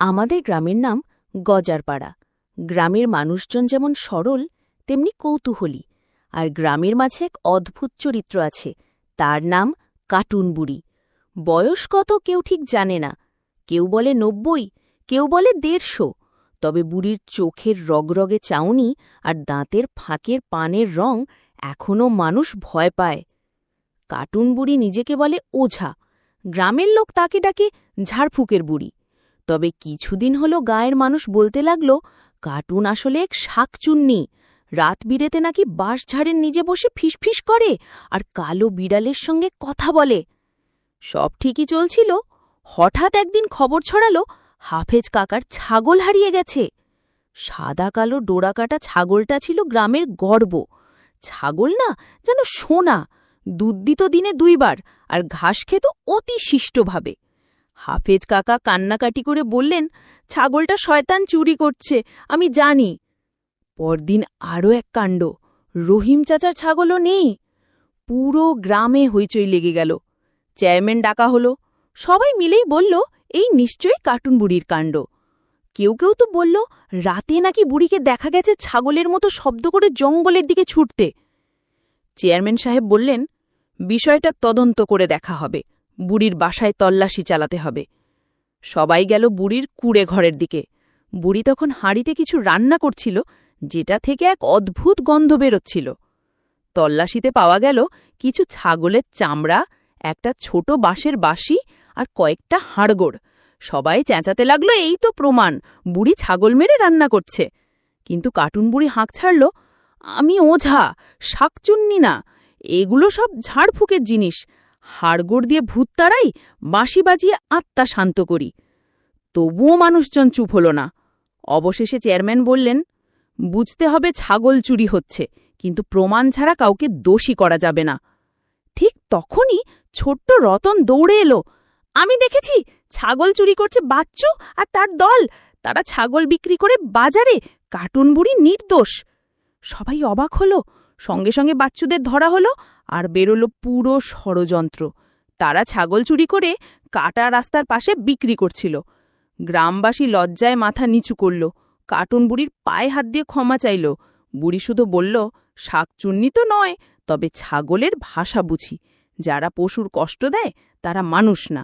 আমাদের গ্রামের নাম গজারপাড়া। গ্রামের মানুষজন যেমন সরল, তেমনি কৌতূহলী। আর গ্রামের মাঝে এক অদ্ভুত চরিত্র আছে, তার নাম কার্টুন বুড়ি বয়স কত কেউ ঠিক জানে না। কেউ বলে নব্বই, কেউ বলে দেড়শো। তবে বুড়ির চোখের রগরগে চাউনি আর দাঁতের ফাঁকের পানের রং এখনও মানুষ ভয় পায়। কাটুন বুড়ি নিজেকে বলে ওঝা। গ্রামের লোক তাকে ডাকে ঝাড়ফুকের বুড়ি। তবে কিছুদিন হলো গায়ের মানুষ বলতে লাগল, কার্টুন আসলে এক শাকচুন্নি। রাত বিরেতে নাকি বাঁশঝাড়ের নিজে বসে ফিসফিস করে আর কালো বিড়ালের সঙ্গে কথা বলে। সব ঠিকই চলছিল। হঠাৎ একদিন খবর ছড়ালো, হাফেজ কাকার ছাগল হারিয়ে গেছে। সাদা কালো ডোরাকাটা ছাগলটা ছিল গ্রামের গর্ব। ছাগল না, যেন সোনা। দুধ দিত দিনে দুইবার আর ঘাস খেত অতি শিষ্টভাবে হাফেজ কাকা কান্নাকাটি করে বললেন, ছাগলটা শয়তান চুরি করছে, আমি জানি। পরদিন আরও এক কাণ্ড, রহিম চাচার ছাগলও নেই। পুরো গ্রামে হইচই লেগে গেল। চেয়ারম্যান ডাকা হলো, সবাই মিলেই বলল, এই নিশ্চয়ই কার্টুন বুড়ির কাণ্ড। কেউ কেউ তো বলল, রাতে নাকি বুড়িকে দেখা গেছে ছাগলের মতো শব্দ করে জঙ্গলের দিকে ছুটতে। চেয়ারম্যান সাহেব বললেন, বিষয়টা তদন্ত করে দেখা হবে। বুড়ির বাসায় তল্লাশি চালাতে হবে। সবাই গেল বুড়ির কুড়ে ঘরের দিকে। বুড়ি তখন হাঁড়িতে কিছু রান্না করছিল, যেটা থেকে এক অদ্ভুত গন্ধ বেরোচ্ছিল। তল্লাশিতে পাওয়া গেল কিছু ছাগলের চামড়া, একটা ছোট বাঁশের বাঁশি আর কয়েকটা হাড়গোড়। সবাই চেঁচাতে লাগল, এই তো প্রমাণ, বুড়ি ছাগল মেরে রান্না করছে। কিন্তু কার্টুন বুড়ি হাঁক ছাড়ল, আমি ওঝা, শাকচুন্নি না, এগুলো সব ঝাড়ফুকের জিনিস। হাড়গোড় দিয়ে ভূত তাড়াই বাঁশি বাজিয়ে আত্মা শান্ত করি। তবুও মানুষজন চুপ হল না। অবশেষে চেয়ারম্যান বললেন, বুঝতে হবে ছাগল চুরি হচ্ছে, কিন্তু প্রমাণ ছাড়া কাউকে দোষী করা যাবে না। ঠিক তখনই ছোট্ট রতন দৌড়ে এলো। আমি দেখেছি, ছাগল চুরি করছে বাচ্চু আর তার দল। তারা ছাগল বিক্রি করে বাজারে, কার্টুন বুড়ি নির্দোষ। সবাই অবাক হলো। সঙ্গে সঙ্গে বাচ্চুদের ধরা হলো আর বেরোলো পুরো ষড়যন্ত্র। তারা ছাগল চুরি করে কাটা রাস্তার পাশে বিক্রি করছিল। গ্রামবাসী লজ্জায় মাথা নিচু করল। কার্টুন বুড়ির পায়ে হাত দিয়ে ক্ষমা চাইল। বুড়ি শুধু বলল, শাকচুন্নি তো নয়, তবে ছাগলের ভাষা বুঝি। যারা পশুর কষ্ট দেয়, তারা মানুষ না।